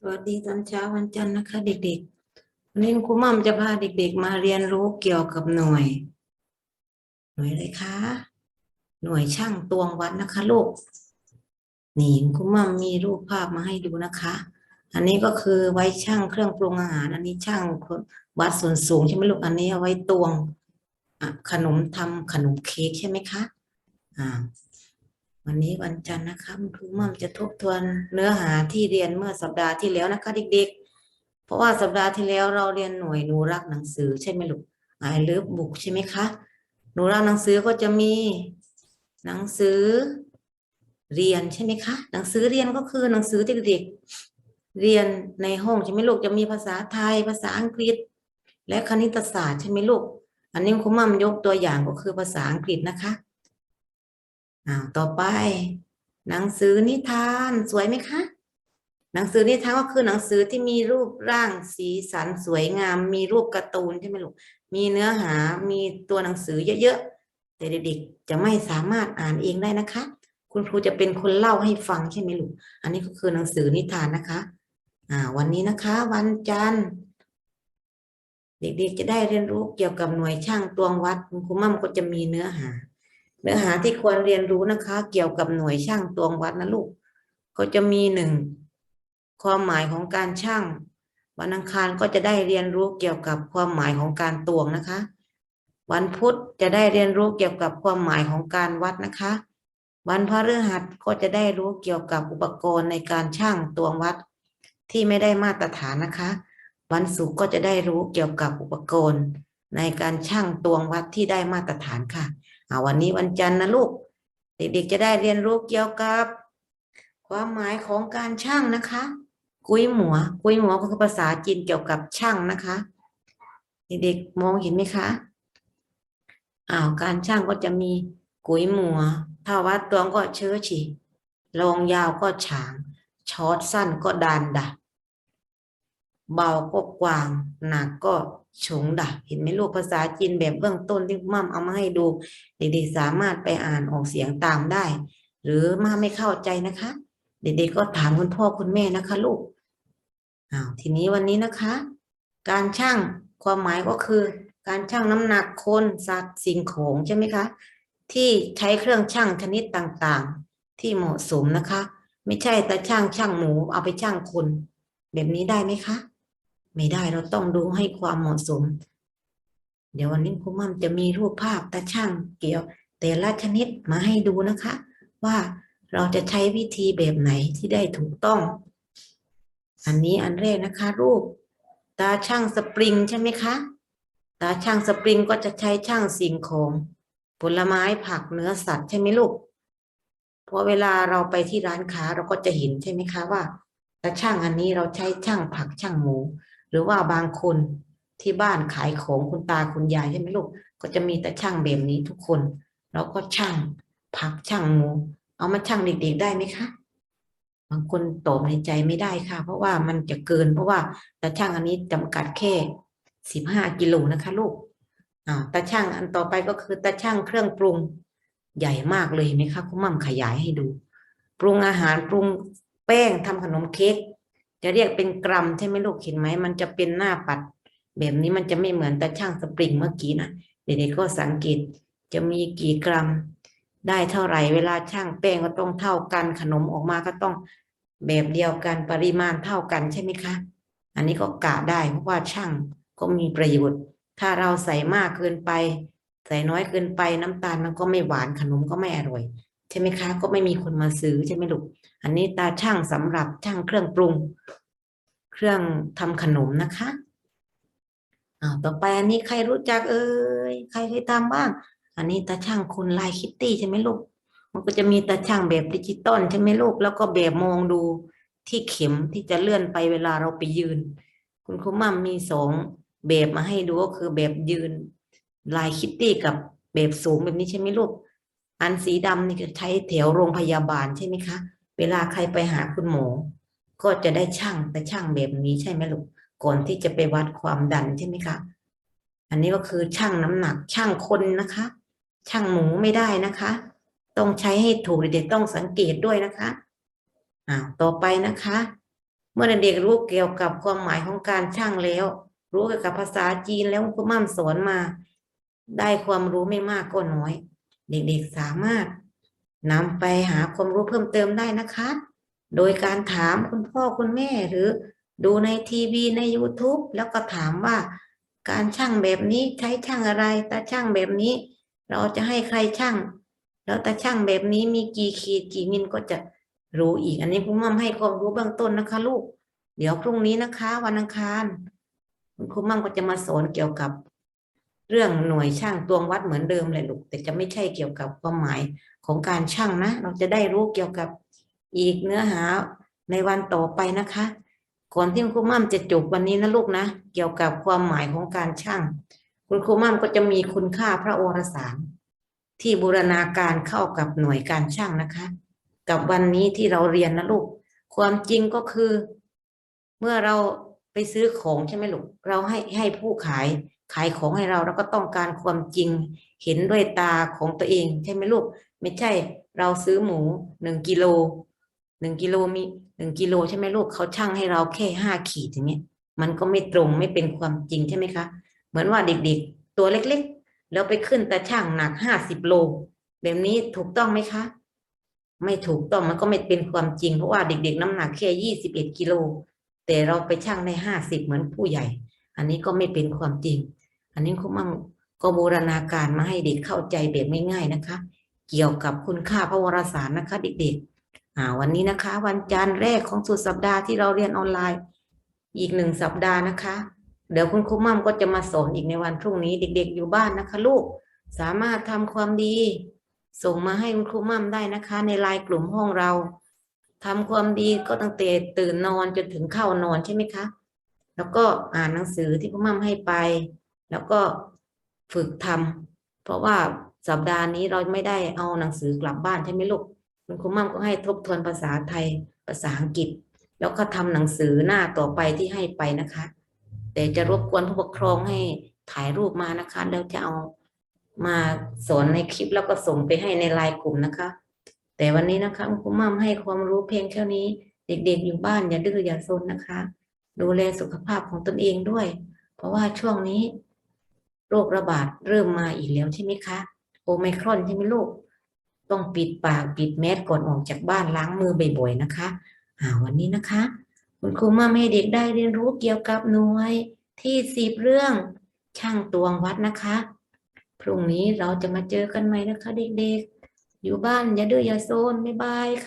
สวัสดีตอนเช้าวันจันทร์นะคะ เด็กๆ วันนี้ครูม่มจะพาเด็กๆ มาเรียนรู้เกี่ยวกับหน่วย หน่วยอะไรคะ หน่วยช่างตวงวัดนะคะลูก นี่ครูม่มมีรูปภาพมาให้ดูนะคะ อันนี้ก็คือไว้ช่างเครื่องปรุงอาหาร อันนี้ช่างวัดส่วนสูงใช่ไหมลูก อันนี้เอาไว้ตวงขนมทำขนมเค้กใช่ไหมคะ อ่า วันนี้วันจันทร์นะคะคุณครูมั่มจะทบทวนเนื้อหาที่เรียนเมื่อสัปดาห์ที่แล้วนะคะเด็กๆ เพราะว่าสัปดาห์ที่แล้วเราเรียนหน่วยหนูรักหนังสือใช่ไหมลูกไอเลิฟบุกใช่ไหมคะหนูรักหนังสือก็จะมีหนังสือเรียนใช่ไหมคะหนังสือเรียนก็คือหนังสือที่เด็กๆเรียนในห้องใช่ไหมลูกจะมีภาษาไทยภาษาอังกฤษ และคณิตศาสตร์ใช่ไหมลูก อันนี้ครูมั่มยกตัวอย่างก็คือภาษาอังกฤษนะคะ อ้าวต่อไป หนังสือนิทานสวยไหมคะ หนังสือนิทานก็คือหนังสือที่มีรูปร่างสีสันสวยงาม มีรูปการ์ตูนใช่ไหมลูกมีเนื้อหามีตัวหนังสือเยอะๆแต่เด็กๆจะไม่สามารถอ่านเองได้นะคะ คุณครูจะเป็นคนเล่าให้ฟังใช่ไหมลูกอันนี้ก็คือหนังสือนิทานนะคะอ่าวันนี้นะคะ วันจันทร์เด็กๆจะได้เรียนรู้เกี่ยวกับหน่วยช่างตวงวัดคุณครูมั่มก็จะมีเนื้อหา เนื้อหาที่ควรเรียนรู้นะคะ เกี่ยวกับหน่วยช่างตวงวัดนะลูกก็จะมีหนึ่งความหมายของการช่าง วันอังคารก็จะได้เรียนรู้เกี่ยวกับความหมายของการตวงนะคะ วันพุธจะได้เรียนรู้เกี่ยวกับความหมายของการวัดนะคะ วันพฤหัสก็จะได้รู้เกี่ยวกับอุปกรณ์ในการช่างตวงวัด ที่ไม่ได้มาตรฐานนะคะ วันศุกร์ก็จะได้รู้เกี่ยวกับอุปกรณ์ ในการช่างตวงวัดที่ได้มาตรฐานค่ะ อ่าวันนี้วันจันทร์นะลูก เด็กๆจะได้เรียนรู้เกี่ยวกับ ความหมายของการช่างนะคะ กุยหมัว กุยหมัวก็คือภาษาจีนเกี่ยวกับช่างนะคะ เด็กๆมองเห็นไหมคะอ้าวการช่างก็จะมีกุยหมัว ถ้าวัดตวงก็เชื้อฉีลงยาวก็ฉางช็อตสั้นก็ดานดะเบาก็กว้าง หนักก็ ฉงดะเห็นไหมลูกภาษาจีนแบบเบื้องต้นที่มั่มเอามาให้ดู เด็กๆสามารถไปอ่านออกเสียงตามได้ หรือมาไม่เข้าใจนะคะ เด็กๆก็ถามคุณพ่อคุณแม่นะคะ ลูกอ้าวทีนี้วันนี้นะคะ การช่างความหมายก็คือ การช่างน้ำหนักคนสัตว์สิ่งของใช่ไหมคะ ที่ใช้เครื่องช่างชนิดต่างๆ ที่เหมาะสมนะคะ ไม่ใช่แต่ช่างช่างหมูเอาไปช่างคน แบบนี้ได้ไหมคะ ไม่ได้เราต้องดูให้ความเหมาะสม เดี๋ยววันนี้ครูมั่มจะมีรูปภาพตาช่างเกี่ยว แต่ละชนิดมาให้ดูนะคะ ว่าเราจะใช้วิธีแบบไหนที่ได้ถูกต้อง อันนี้อันแรกนะคะ รูป ตาช่างสปริงใช่ไหมคะตาช่างสปริงก็จะใช้ช่างสิ่งของผลไม้ผักเนื้อสัตว์ใช่ไหมลูกเพราะเวลาเราไปที่ร้านค้าเราก็จะเห็นใช่ไหมคะว่าตาช่างอันนี้เราใช้ช่างผักช่างหมู หรือว่าบางคนที่บ้านขายของคุณตาคุณยายใช่ไหมลูก ก็จะมีแต่ช่างแบบนี้ทุกคน แล้วก็ช่างผักช่างหมู เอามาช่างเด็กๆได้ไหมคะ บางคนตอบในใจไม่ได้ค่ะ เพราะว่ามันจะเกิน เพราะว่าตาช่างอันนี้จำกัดแค่สิบห้ากิโลนะคะลูกอ่าตาช่างอันต่อไปก็คือตาช่างเครื่องปรุงใหญ่มากเลยไหมคะคุณมั่มขยายให้ดู ปรุงอาหารปรุงแป้งทำขนมเค้ก จะเรียกเป็นกรัมใช่ไหมลูกเห็นไหมมันจะเป็นหน้าปัด แบบนี้มันจะไม่เหมือนตาช่างสปริงเมื่อกี้นะเด็กๆก็สังเกตจะมีกี่กรัม ได้เท่าไหร่เวลาช่างแป้งก็ต้องเท่ากันขนมออกมาก็ต้องแบบเดียวกันปริมาณเท่ากันใช่ไหมคะ อันนี้ก็กะได้เพราะว่าช่างก็มีประโยชน์ ถ้าเราใส่มากเกินไป ใส่น้อยเกินไปน้ำตาลมันก็ไม่หวานขนมก็ไม่อร่อย ใช่ไหมคะ ก็ไม่มีคนมาซื้อใช่ไหมลูก อันนี้ตาช่างสำหรับช่างเครื่องปรุง เครื่องทำขนมนะคะอ้าวต่อไปอันนี้ใครรู้จักเอ่ยใครเคยทำบ้าง อันนี้ตาช่างคุณลายคิตตี้ใช่ไหมลูก มันก็จะมีตาช่างแบบดิจิตอลใช่ไหมลูก แล้วก็แบบมองดูที่เข็มที่จะเลื่อนไปเวลาเราไปยืน คุณครูมั่มมีสองแบบมาให้ดูก็คือแบบยืนลายคิตตี้กับแบบสูงแบบนี้ใช่ไหมลูก อันสีดำนี่ก็ใช้แถวโรงพยาบาลใช่ไหมคะ เวลาใครไปหาคุณหมอ ก็จะได้ช่างแต่ช่างแบบนี้ใช่ไหมลูกก่อนที่จะไปวัดความดันใช่ไหมคะ อันนี้ก็คือช่างน้ำหนักช่างคนนะคะ ช่างหมูไม่ได้นะคะ ต้องใช้ให้ถูกเด็กๆต้องสังเกตด้วยนะคะอ่าต่อไปนะคะ เมื่อเด็กรู้เกี่ยวกับความหมายของการช่างแล้ว รู้เกี่ยวกับภาษาจีนแล้วคุณมั่มสอนมา ได้ความรู้ไม่มากก็น้อย เด็กๆสามารถนำไปหาความรู้เพิ่มเติมได้นะคะ โดยการถามคุณพ่อคุณแม่หรือดูในทีวีใน YouTube แล้วก็ถามว่า การช่างแบบนี้ใช้ช่างอะไรตาช่างแบบนี้ เราจะให้ใครช่าง แล้วตาช่างแบบนี้มีกี่ขีดกี่มิลก็จะรู้อีก อันนี้คุณมั่มให้ความรู้เบื้องต้นนะคะ ลูก เดี๋ยวพรุ่งนี้นะคะ วันอังคารคุณครูมั่มก็จะมาสอนเกี่ยวกับ เรื่องหน่วยช่างตวงวัดเหมือนเดิมเลยลูก แต่จะไม่ใช่เกี่ยวกับความหมายของการช่างนะ เราจะได้รู้เกี่ยวกับอีกเนื้อหาในวันต่อไปนะคะ ก่อนที่คุณครูมั่มจะจบวันนี้นะลูกนะ เกี่ยวกับความหมายของการช่าง คุณครูมั่มก็จะมีคุณค่าพระโอรสารที่บูรณาการเข้ากับหน่วยการช่างนะคะ กับวันนี้ที่เราเรียนนะลูก ความจริงก็คือ เมื่อเราไปซื้อของใช่ไหมลูก เราให้ให้ผู้ขาย ขายของให้เราเราก็ต้องการความจริงเห็นด้วยตาของตัวเอง ใช่ไหมลูก ไม่ใช่ เราซื้อหมูหนึ่งกิโลหนึ่งกิโลมีหนึ่งกิโลใช่ไหมลูกเขาช่างให้เราแค่ห้าขีดอย่างเงี้ยมันก็ไม่ตรงไม่เป็นความจริงใช่ไหมคะ เหมือนว่าเด็กๆ ตัวเล็กๆ แล้วไปขึ้นตาช่างหนักห้าสิบโล แบบนี้ถูกต้องไหมคะ ไม่ถูกต้องมันก็ไม่เป็นความจริง เพราะว่าเด็กๆ น้ำหนักแค่ยี่สิบเอ็ดกิโลแต่เราไปช่างได้ห้าสิบเหมือนผู้ใหญ่ อันนี้ก็ไม่เป็นความจริง อันนี้คุณมั่งก็บูรณาการมาให้เด็กเข้าใจแบบง่ายๆนะคะ เกี่ยวกับคุณค่าพระวรสารนะคะ เด็กๆวันนี้นะคะ วันจันทร์แรกของสุดสัปดาห์ที่เราเรียนออนไลน์ อีกหนึ่งสัปดาห์นะคะ เดี๋ยวคุณครูมั่มก็จะมาสอนอีกในวันพรุ่งนี้เด็ก ๆ อยู่บ้านนะคะ ลูกสามารถทำความดี ส่งมาให้คุณครูมั่มได้นะคะ ในไลน์กลุ่มห้องเราทำความดีก็ตั้งแต่ตื่นนอนจนถึงเข้านอนใช่ไหมคะ แล้วก็อ่านหนังสือที่ครูมั่มให้ไป แล้วก็ฝึกทำเพราะว่าสัปดาห์นี้เราไม่ได้เอาหนังสือกลับบ้านใช่ไหมลูกคุณครูมั่มก็ให้ทบทวนภาษาไทยภาษาอังกฤษ แล้วก็ทำหนังสือหน้าต่อไปที่ให้ไปนะคะ แต่จะรบกวนผู้ปกครองให้ถ่ายรูปมานะคะ แล้วจะเอามาสอนในคลิปแล้วก็ส่งไปให้ในไลน์กลุ่มนะคะ แต่วันนี้นะคะคุณครูมั่มให้ความรู้เพียงแค่นี้ เด็กๆอยู่บ้านอย่าดื้ออย่าซนนะคะ ดูแลสุขภาพของตนเองด้วย เพราะว่าช่วงนี้ โรคระบาดเริ่มมาอีกแล้วใช่ไหมคะ โอไมครอนใช่ไหมลูก ต้องปิดปากปิดแมสก่อนออกจากบ้านล้างมือบ่อยๆนะคะอ่าวันนี้นะคะ คุณครูมาให้เด็กได้เรียนรู้เกี่ยวกับหน่วยที่สิบเรื่องช่างตวงวัดนะคะ พรุ่งนี้เราจะมาเจอกันใหม่นะคะ เด็กๆ อยู่บ้านอย่าดื้ออย่าโซนบ๊ายบาย